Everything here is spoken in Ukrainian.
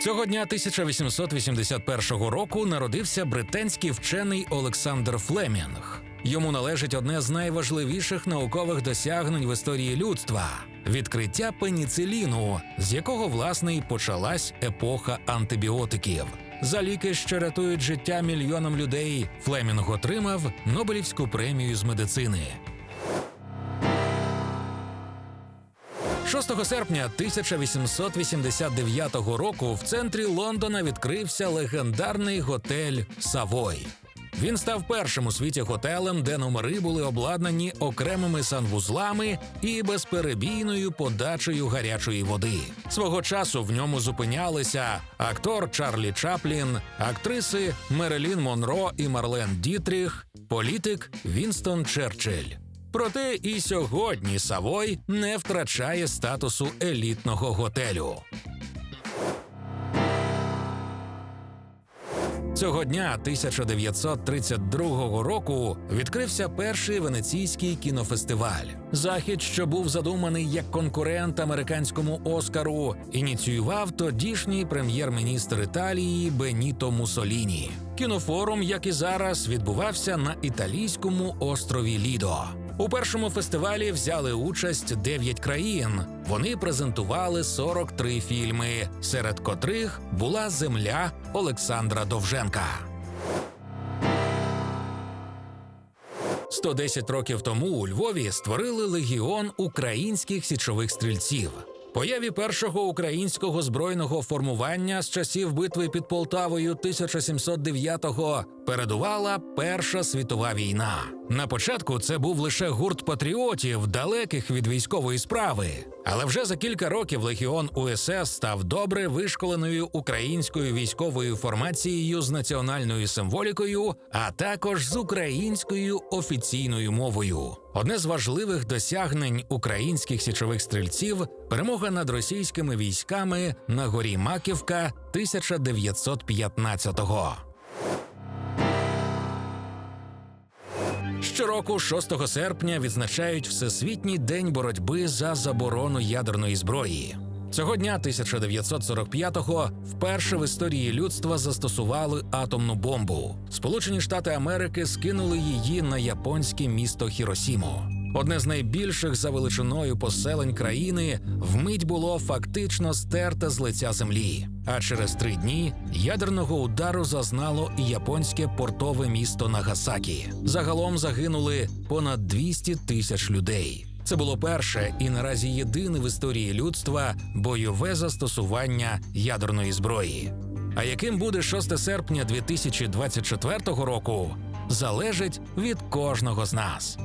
Цього дня 1881 року народився британський вчений Олександр Флемінг. Йому належить одне з найважливіших наукових досягнень в історії людства відкриття пеніциліну, з якого власне й почалась епоха антибіотиків. За ліки, що рятують життя мільйонам людей, Флемінг отримав Нобелівську премію з медицини. 6 серпня 1889 року в центрі Лондона відкрився легендарний готель Савой. Він став першим у світі готелем, де номери були обладнані окремими санвузлами і безперебійною подачею гарячої води. Свого часу в ньому зупинялися актор Чарлі Чаплін, актриси Мерелін Монро і Марлен Дітріх, політик Вінстон Черчилль. Проте і сьогодні Савой не втрачає статусу елітного готелю. Цього дня 1932 року відкрився перший венеційський кінофестиваль. Захід, що був задуманий як конкурент американському Оскару, ініціював тодішній прем'єр-міністр Італії Беніто Мусоліні. Кінофорум, як і зараз, відбувався на італійському острові Лідо. У першому фестивалі взяли участь 9 країн. Вони презентували 43 фільми, серед котрих була Земля Олександра Довженка. 110 років тому у Львові створили легіон українських січових стрільців. Появі першого українського збройного формування з часів битви під Полтавою 1709-го передувала Перша світова війна. На початку це був лише гурт патріотів, далеких від військової справи. Але вже за кілька років легіон УСС став добре вишколеною українською військовою формацією з національною символікою, а також з українською офіційною мовою. Одне з важливих досягнень українських січових стрільців перемога над російськими військами на горі Маківка 1915-го. Щороку, 6 серпня, відзначають Всесвітній день боротьби за заборону ядерної зброї. Цього дня 1945-го вперше в історії людства застосували атомну бомбу. Сполучені Штати Америки скинули її на японське місто Хіросіму. Одне з найбільших за величиною поселень країни вмить було фактично стерте з лиця землі. А через три дні ядерного удару зазнало і японське портове місто Нагасакі. Загалом загинули понад 200 тисяч людей. Це було перше і наразі єдине в історії людства бойове застосування ядерної зброї. А яким буде 6 серпня 2024 року, залежить від кожного з нас.